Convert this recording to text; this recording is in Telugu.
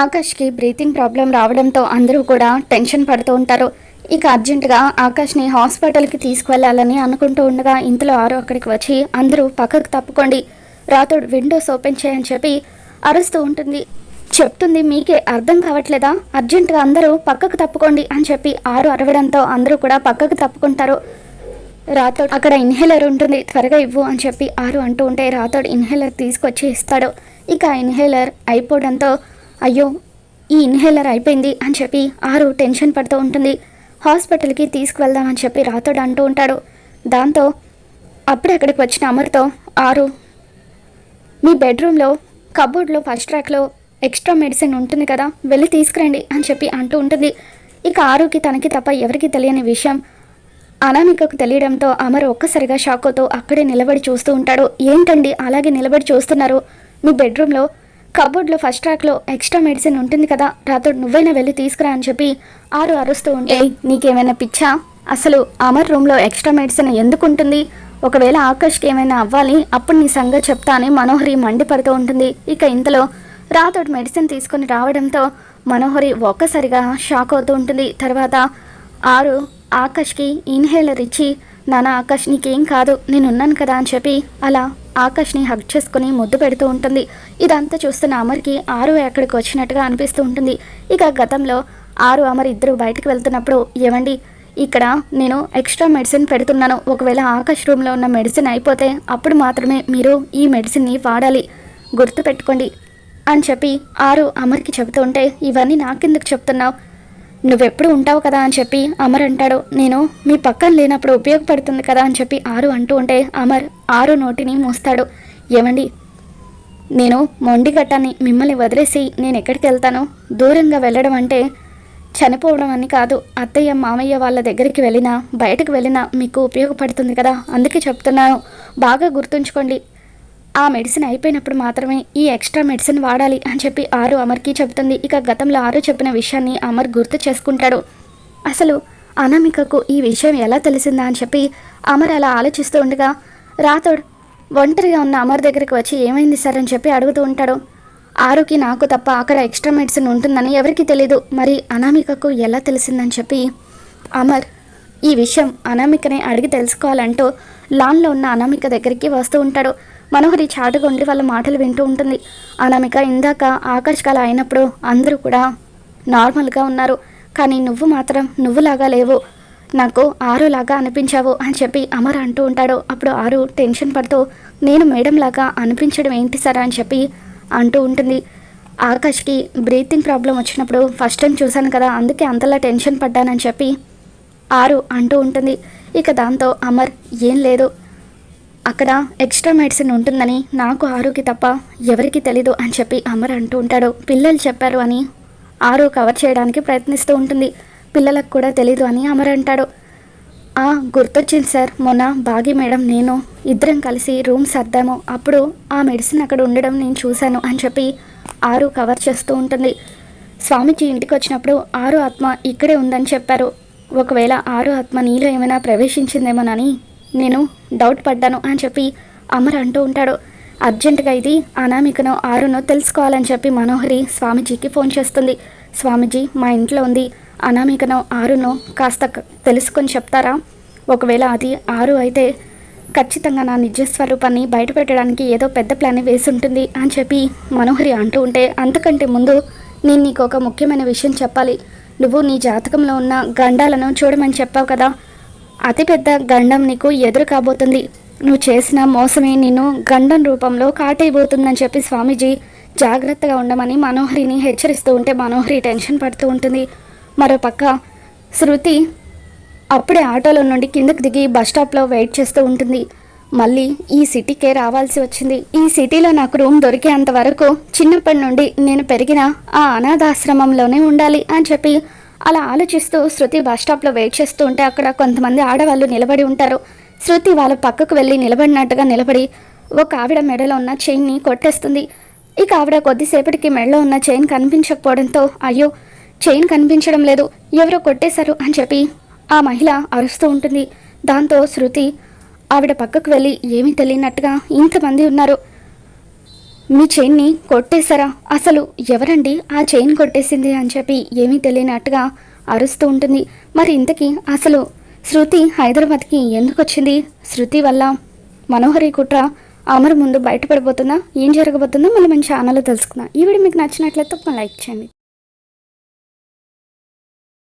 ఆకాష్కి బ్రీతింగ్ ప్రాబ్లం రావడంతో అందరూ కూడా టెన్షన్ పడుతూ ఉంటారు. ఇక అర్జెంటుగా ఆకాష్ని హాస్పిటల్కి తీసుకువెళ్ళాలని అనుకుంటూ ఉండగా ఇంతలో ఆరు అక్కడికి వచ్చి అందరూ పక్కకు తప్పుకోండి. రాతోడు విండోస్ ఓపెన్ చేయని చెప్పి అరుస్తూ ఉంటుంది. చెప్తుంది మీకే అర్థం కావట్లేదా? అర్జెంటుగా అందరూ పక్కకు తప్పుకోండి అని చెప్పి ఆరు అరవడంతో అందరూ కూడా పక్కకు తప్పుకుంటారు. రాతోడు అక్కడ ఇన్హేలర్ ఉంటుంది త్వరగా ఇవ్వు అని చెప్పి ఆరు అంటూ ఉంటే రాతోడు ఇన్హేలర్ తీసుకొచ్చి ఇస్తాడు. ఇక ఇన్హేలర్ అయిపోవడంతో అయ్యో ఈ ఇన్హేలర్ అయిపోయింది అని చెప్పి ఆరు టెన్షన్ పడుతూ ఉంటుంది. హాస్పిటల్కి తీసుకువెళ్దామని చెప్పి రాతోడు అంటూ ఉంటాడు. దాంతో అప్పుడే అక్కడికి వచ్చిన అమర్తో ఆరు మీ బెడ్రూమ్లో కబోర్డ్లో ఫస్ట్ ట్రాక్లో ఎక్స్ట్రా మెడిసిన్ ఉంటుంది కదా వెళ్ళి తీసుకురండి అని చెప్పి అంటూ ఉంటుంది. ఇక ఆరుకి తనకి తప్ప ఎవరికి తెలియని విషయం అనామికకు తెలియడంతో అమర్ ఒక్కసారిగా షాక్ అవుతూ అక్కడే నిలబడి చూస్తూ ఉంటాడు. ఏంటండి అలాగే నిలబడి చూస్తున్నారు? మీ బెడ్రూమ్లో కబోర్డ్లో ఫస్ట్ ట్రాక్లో ఎక్స్ట్రా మెడిసిన్ ఉంటుంది కదా రాత్రి నువ్వైనా వెళ్ళి తీసుకురా అని చెప్పి ఆరు అరుస్తూ ఉంటే "ఏయ్, నీకేమైనా పిచ్చా? అసలు అమర్ రూమ్లో ఎక్స్ట్రా మెడిసిన్ ఎందుకు ఉంటుంది? ఒకవేళ ఆకాష్కి ఏమైనా అవ్వాలి అప్పుడు నీ సంగతి చెప్తా అని మనోహరి మండిపడుతూ ఉంటుంది. ఇక ఇంతలో రాతోడు మెడిసిన్ తీసుకొని రావడంతో మనోహరి ఒక్కసారిగా షాక్ అవుతూ ఉంటుంది. తర్వాత ఆరు ఆకాష్కి ఇన్హేలర్ ఇచ్చి నాన్న ఆకాష్ నీకేం కాదు నేనున్నాను కదా అని చెప్పి అలా ఆకాష్ని హగ్ చేసుకుని ముద్దు పెడుతూ ఉంటుంది. ఇదంతా చూస్తున్న అమర్కి ఆరు ఎక్కడికి వచ్చినట్టుగా అనిపిస్తూ ఉంటుంది. ఇక గతంలో ఆరు అమర్ ఇద్దరు బయటకు వెళ్తున్నప్పుడు ఏమండి ఇక్కడ నేను ఎక్స్ట్రా మెడిసిన్ పెడుతున్నాను. ఒకవేళ ఆకాష్ రూమ్లో ఉన్న మెడిసిన్ అయిపోతే అప్పుడు మాత్రమే మీరు ఈ మెడిసిన్ని వాడాలి. గుర్తుపెట్టుకోండి అని చెప్పి ఆరు అమర్కి చెబుతూ ఉంటే ఇవన్నీ నాకెందుకు చెప్తున్నావు? నువ్వెప్పుడు ఉంటావు కదా అని చెప్పి అమర్ అంటాడు. నేను మీ పక్కన లేనప్పుడు ఉపయోగపడుతుంది కదా అని చెప్పి ఆరు అంటూ ఉంటే అమర్ ఆరు నోటిని మూస్తాడు. ఏమండి నేను మొండిగట్టాన్ని మిమ్మల్ని వదిలేసి నేను ఎక్కడికి వెళ్తాను? దూరంగా వెళ్ళడం అంటే చనిపోవడం అని కాదు. అత్తయ్య మామయ్య వాళ్ళ దగ్గరికి వెళ్ళినా బయటకు వెళ్ళినా మీకు ఉపయోగపడుతుంది కదా అందుకే చెప్తున్నాను. బాగా గుర్తుంచుకోండి. ఆ మెడిసిన్ అయిపోయినప్పుడు మాత్రమే ఈ ఎక్స్ట్రా మెడిసిన్ వాడాలి అని చెప్పి ఆరు అమర్కి చెబుతుంది. ఇక గతంలో ఆరు చెప్పిన విషయాన్ని అమర్ గుర్తు చేసుకుంటాడు. అసలు అనామికకు ఈ విషయం ఎలా తెలిసిందా అని చెప్పి అమర్ అలా ఆలోచిస్తూ ఉండగా రాతోడు ఒంటరిగా ఉన్న అమర్ దగ్గరికి వచ్చి ఏమైంది సార్? అని చెప్పి అడుగుతూ ఉంటాడు. ఆరుకి నాకు తప్ప అక్కడ ఎక్స్ట్రా మెడిసిన్ ఉంటుందని ఎవరికి తెలీదు. మరి అనామికకు ఎలా తెలిసిందని చెప్పి అమర్ ఈ విషయం అనామికని అడిగి తెలుసుకోవాలంటూ లాన్లో ఉన్న అనామిక దగ్గరికి వస్తూ ఉంటాడు. మనోహరి చాటుగా ఉండి వాళ్ళ మాటలు వింటూ ఉంటుంది. అనామిక ఇందాక ఆకర్షకాలు అయినప్పుడు అందరూ కూడా నార్మల్గా ఉన్నారు. కానీ నువ్వు మాత్రం నువ్వులాగా లేవు. నాకు ఆరులాగా అనిపించావు అని చెప్పి అమర్ అంటూ ఉంటాడు. అప్పుడు ఆరు టెన్షన్ పడుతూ నేను మేడం లాగా అనిపించడం ఏంటి సార్ అని చెప్పి అంటూ ఉంటుంది. ఆకాష్కి బ్రీతింగ్ ప్రాబ్లం వచ్చినప్పుడు ఫస్ట్ టైం చూశాను కదా అందుకే అంతలా టెన్షన్ పడ్డానని చెప్పి ఆరు అంటూ ఉంటుంది. ఇక దాంతో అమర్ ఏం లేదు. అక్కడ ఎక్స్ట్రా మెడిసిన్ ఉంటుందని నాకు ఆరుకి తప్ప ఎవరికి తెలీదు అని చెప్పి అమర్ అంటూ ఉంటాడు. పిల్లలు చెప్పారు అని ఆరు కవర్ చేయడానికి ప్రయత్నిస్తూ ఉంటుంది. పిల్లలకు కూడా తెలీదు అని అమర్ అంటాడు. ఆ గుర్తొచ్చింది సార్. మొన్న బాగి మేడం నేను ఇద్దరం కలిసి రూమ్ సర్దాము. అప్పుడు ఆ మెడిసిన్ అక్కడ ఉండడం నేను చూశాను అని చెప్పి ఆరు కవర్ చేస్తూ ఉంటుంది. స్వామీజీ ఇంటికి వచ్చినప్పుడు ఆరు ఆత్మ ఇక్కడే ఉందని చెప్పారు. ఒకవేళ ఆరు ఆత్మ నీలో ఏమైనా ప్రవేశించిందేమోనని నేను డౌట్ పడ్డాను అని చెప్పి అమర్ అంటూ ఉంటాడు. అర్జెంటుగా ఇది అనామికను ఆరును తెలుసుకోవాలని చెప్పి మనోహరి స్వామీజీకి ఫోన్ చేస్తుంది. స్వామీజీ మా ఇంట్లో ఉంది. అనామికను ఆరును కాస్త తెలుసుకొని చెప్తారా? ఒకవేళ అది ఆరు అయితే ఖచ్చితంగా నా నిజ స్వరూపాన్ని బయటపెట్టడానికి ఏదో పెద్ద ప్లాన్ వేసి ఉంటుంది అని చెప్పి మనోహరి అంటూ ఉంటే అంతకంటే ముందు నేను నీకు ఒక ముఖ్యమైన విషయం చెప్పాలి. నువ్వు నీ జాతకంలో ఉన్న గండాలను చూడమని చెప్పావు కదా. అతిపెద్ద గండం నీకు ఎదురు కాబోతుంది. నువ్వు చేసిన మోసమే నిన్ను గండం రూపంలో కాటైపోతుందని చెప్పి స్వామీజీ జాగ్రత్తగా ఉండమని మనోహరిని హెచ్చరిస్తూ ఉంటే మనోహరి టెన్షన్ పడుతూ ఉంటుంది. మరోపక్క శృతి అప్పుడే ఆటోలో నుండి కిందకు దిగి బస్ స్టాప్లో వెయిట్ చేస్తూ ఉంటుంది. మళ్ళీ ఈ సిటీకే రావాల్సి వచ్చింది. ఈ సిటీలో నాకు రూమ్ దొరికేంత వరకు చిన్నప్పటి నుండి నేను పెరిగిన ఆ అనాథాశ్రమంలోనే ఉండాలి అని చెప్పి అలా ఆలోచిస్తూ శృతి బస్ స్టాప్లో వెయిట్ చేస్తూ ఉంటే అక్కడ కొంతమంది ఆడవాళ్ళు నిలబడి ఉంటారు. శృతి వాళ్ళ పక్కకు వెళ్ళి నిలబడినట్టుగా నిలబడి ఒక ఆవిడ మెడలో ఉన్న చైన్ని కొట్టేస్తుంది. ఇక ఆవిడ కొద్దిసేపటికి మెడలో ఉన్న చైన్ కనిపించకపోవడంతో అయ్యో చైన్ కనిపించడం లేదు ఎవరో కొట్టేశారు అని చెప్పి ఆ మహిళ అరుస్తూ ఉంటుంది. దాంతో శృతి ఆవిడ పక్కకు వెళ్ళి ఏమీ తెలియనట్టుగా ఇంతమంది ఉన్నారు. మీ చైన్ని కొట్టేశారా? అసలు ఎవరండి ఆ చైన్ కొట్టేసింది అని చెప్పి ఏమీ తెలియనట్టుగా అరుస్తూ ఉంటుంది. మరి ఇంతకీ అసలు శృతి హైదరాబాద్కి ఎందుకు వచ్చింది? శృతి వల్ల మనోహరి కుట్ర అమరు ముందు బయటపడిపోతుందా? ఏం జరగబోతుందో మళ్ళీ మన ఛానల్లో తెలుసుకుందాం. ఈ వీడియో మీకు నచ్చినట్లయితే తప్పకుండా లైక్ చేయండి.